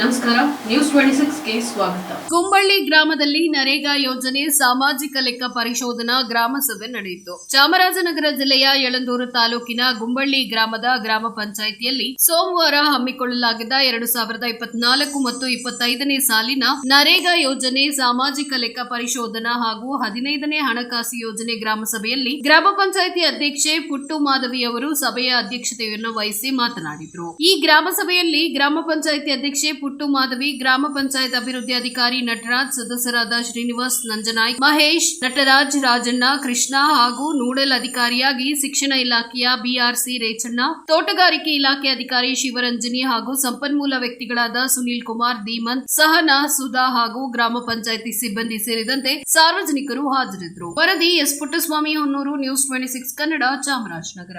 ನಮಸ್ಕಾರ news twenty ಸಿಕ್ಸ್ಗೆ ಸ್ವಾಗತ. ಕುಂಬಳ್ಳಿ ಗ್ರಾಮದಲ್ಲಿ ನರೇಗಾ ಯೋಜನೆ ಸಾಮಾಜಿಕ ಲೆಕ್ಕ ಪರಿಶೋಧನಾ ಗ್ರಾಮ ಸಭೆ ನಡೆಯಿತು. ಚಾಮರಾಜನಗರ ಜಿಲ್ಲೆಯ ಯಳಂದೂರು ತಾಲೂಕಿನ ಗುಂಬಳ್ಳಿ ಗ್ರಾಮದ ಗ್ರಾಮ ಪಂಚಾಯಿತಿಯಲ್ಲಿ ಸೋಮವಾರ ಹಮ್ಮಿಕೊಳ್ಳಲಾಗಿದ್ದ ಎರಡು ಸಾವಿರದ ಇಪ್ಪತ್ನಾಲ್ಕು ಮತ್ತು ಇಪ್ಪತ್ತೈದನೇ ಸಾಲಿನ ನರೇಗಾ ಯೋಜನೆ ಸಾಮಾಜಿಕ ಲೆಕ್ಕ ಪರಿಶೋಧನಾ ಹಾಗೂ ಹದಿನೈದನೇ ಹಣಕಾಸು ಯೋಜನೆ ಗ್ರಾಮ ಸಭೆಯಲ್ಲಿ ಗ್ರಾಮ ಪಂಚಾಯಿತಿ ಅಧ್ಯಕ್ಷೆ ಪುಟ್ಟು ಮಾಧವಿ ಅವರು ಸಭೆಯ ಅಧ್ಯಕ್ಷತೆಯನ್ನು ವಹಿಸಿ ಮಾತನಾಡಿದರು. ಈ ಗ್ರಾಮ ಸಭೆಯಲ್ಲಿ ಗ್ರಾಮ ಪಂಚಾಯಿತಿ ಅಧ್ಯಕ್ಷೆ ಪುಟ್ಟು ಮಾಧವಿ ಗ್ರಾಮ ಪಂಚಾಯತ್ ಅಭಿವೃದ್ಧಿ ಅಧಿಕಾರಿ ನಟರಾಜ್ ಸದಸ್ಯರಾದ ಶ್ರೀನಿವಾಸ್ ನಂಜನಾಯ್ಕ, ಮಹೇಶ್ ನಟರಾಜ್ ರಾಜಣ್ಣ, ಕೃಷ್ಣ ಹಾಗೂ ನೂಡಲ್ ಅಧಿಕಾರಿಯಾಗಿ ಶಿಕ್ಷಣ ಇಲಾಖೆಯ ಬಿಆರ್ಸಿ ರೇಚಣ್ಣ, ತೋಟಗಾರಿಕೆ ಇಲಾಖೆ ಅಧಿಕಾರಿ ಶಿವರಂಜನಿ ಹಾಗೂ ಸಂಪನ್ಮೂಲ ವ್ಯಕ್ತಿಗಳಾದ ಸುನೀಲ್ ಕುಮಾರ್ ದೀಮಂತ್ ಸಹನಾ, ಸುಧಾ ಹಾಗೂ ಗ್ರಾಮ ಪಂಚಾಯಿತಿ ಸಿಬ್ಬಂದಿ ಸೇರಿದಂತೆ ಸಾರ್ವಜನಿಕರು ಹಾಜರಿದ್ದರು. ವರದಿ S Puttaswamy Honnur, news twenty six Kannada, Chamarajanagar.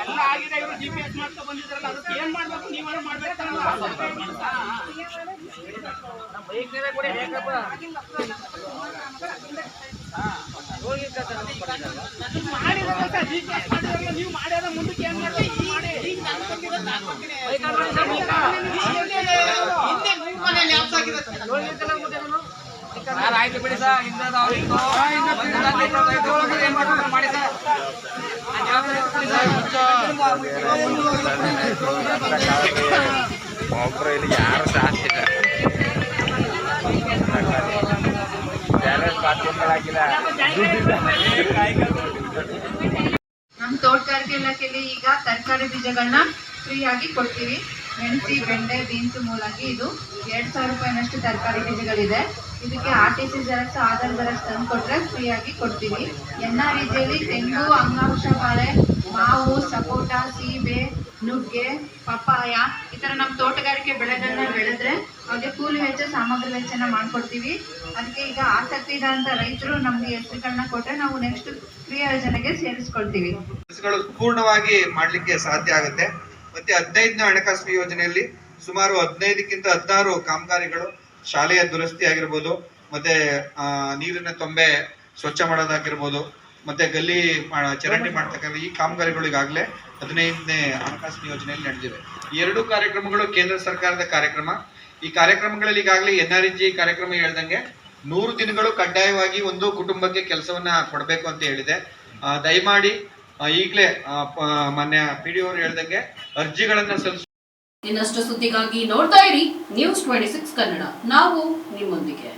ಎಲ್ಲ ಆಗಿದೆ ಇವರು ಜಿ ಪಿ ಎಸ್ ಮಾಡ್ತಾ ಬಂದಿದ್ರಲ್ಲ ಅದಕ್ಕೆ ಏನ್ ಮಾಡ್ಬೇಕು? ನೀವೇ ಮಾಡ್ಬೇಕಲ್ಲ ಬೈಕ್ನಿಂದ ಕೊಡಿ ಬೇಕಪ್ಪ. ಮಾಡಿದ್ರಲ್ಲ ಸರ್ ಜಿ ಪಿ ಎಸ್ ಮಾಡಿದ್ರಲ್ಲ ನೀವು ಮಾಡ್ಯಾರ ಮುಂದಕ್ಕೆ ಏನ್ ಈಗ ಸರ್? ಆಯ್ತು ಬಿಡಿ ಸರ್ ಹಿಂದೆ ಏನ್ ಮಾಡ್ಬೇಕು ಮಾಡಿ ಸರ್ ಒಬ್ರು ಇಲ್ಲಿ ಯಾರು ಜಾಸ್ತಿ ನಮ್ಮ ತೋಟಗಾರಿಕೆ ಇಲಾಖೆಯಲ್ಲಿ ಈಗ ತರಕಾರಿ ಬೀಜಗಳನ್ನ ಫ್ರೀ ಆಗಿ ಕೊಡ್ತೀವಿ. ಮೆಣಸಿ, ಬೆಂಡೆ, ಬೀನ್ಸ್ ಮೂಲಂಗಿ, ಇದು ಎರಡ್ ಸಾವಿರ ರೂಪಾಯಿನಷ್ಟು ತರಕಾರಿ ಬೀಜಗಳಿದೆ. ಇದಕ್ಕೆ R T C xerox Aadhaar xerox ತಂದು ಕೊಟ್ರೆ ಫ್ರೀ ಆಗಿ ಕೊಡ್ತೀವಿ. ಎಲ್ಲ ರೀತಿಯಲ್ಲಿ ತೆಂಗು, ಅಂಗಾಂಶ, ಬಾಳೆ ಮಾವು, ಸಪೋಟ, ಸೀಬೆ, ನುಗ್ಗೆ, ಪಪ್ಪಾಯ, ಈ ಥರ ನಮ್ಮ ತೋಟಗಾರಿಕೆ ಬೆಳೆಗಳನ್ನ ಬೆಳೆದ್ರೆ ಅವ್ರಿಗೆ ಕೂಲಿ ವೆಚ್ಚ, ಸಾಮಗ್ರಿ ವೆಚ್ಚನ ಮಾಡ್ಕೊಡ್ತೀವಿ. ಅದಕ್ಕೆ ಈಗ ಆಸಕ್ತಿ ಇರೋಂಥ ರೈತರು ನಮ್ಗೆ ಹೆಸರುಗಳನ್ನ ಕೊಟ್ರೆ ನಾವು ನೆಕ್ಸ್ಟ್ ಕ್ರಿಯಾ ಯೋಜನೆಗೆ ಸೇರಿಸ್ಕೊಳ್ತೀವಿ. ಕೆಲಸಗಳು ಪೂರ್ಣವಾಗಿ ಮಾಡಲಿಕ್ಕೆ ಸಾಧ್ಯ ಆಗುತ್ತೆ. ಮತ್ತೆ ಹದಿನೈದನೇ ಹಣಕಾಸು ಯೋಜನೆಯಲ್ಲಿ ಸುಮಾರು ಹದಿನೈದಕ್ಕಿಂತ ಹದಿನಾರು ಕಾಮಗಾರಿಗಳು ಶಾಲೆಯ ದುರಸ್ತಿ ಆಗಿರ್ಬೋದು ಮತ್ತೆ ನೀರಿನ ತೊಂಬೆ ಸ್ವಚ್ಛ ಮಾಡೋದಾಗಿರ್ಬೋದು ಮತ್ತೆ ಗಲ್ಲಿ ಚರಂಡಿ ಮಾಡ್ತಕ್ಕಂಥ ಈ ಕಾಮಗಾರಿಗಳು ಈಗಾಗಲೇ ಹದಿನೈದನೇ ಹಣಕಾಸಿನ ಯೋಜನೆಯಲ್ಲಿ ನಡೆದಿವೆ. ಎರಡು ಕಾರ್ಯಕ್ರಮಗಳು ಕೇಂದ್ರ ಸರ್ಕಾರದ ಕಾರ್ಯಕ್ರಮ. ಈ ಕಾರ್ಯಕ್ರಮಗಳಲ್ಲಿ ಈಗಾಗಲೇ ಎನ್ ಆರ್ ಜಿ ಕಾರ್ಯಕ್ರಮ ಹೇಳ್ದಂಗೆ ನೂರು ದಿನಗಳು ಕಡ್ಡಾಯವಾಗಿ ಒಂದು ಕುಟುಂಬಕ್ಕೆ ಕೆಲಸವನ್ನ ಕೊಡಬೇಕು ಅಂತ ಹೇಳಿದೆ. ದಯಮಾಡಿ ಈಗಲೇ ಈಗ್ಲೇ ಮಾನ್ಯ ಪಿ ಡಿ ಅವರು ಹೇಳ್ದಂಗೆ ಅರ್ಜಿಗಳನ್ನ ಸಲ್ಲಿಸಿ ಇನ್ನಷ್ಟು ಸುದ್ದಿಗಾಗಿ ನೋಡ್ತಾ ಇರಿ ನ್ಯೂಸ್ ಟ್ವೆಂಟಿ ಸಿಕ್ಸ್ ಕನ್ನಡ. ನಾವು ನಿಮ್ಮೊಂದಿಗೆ.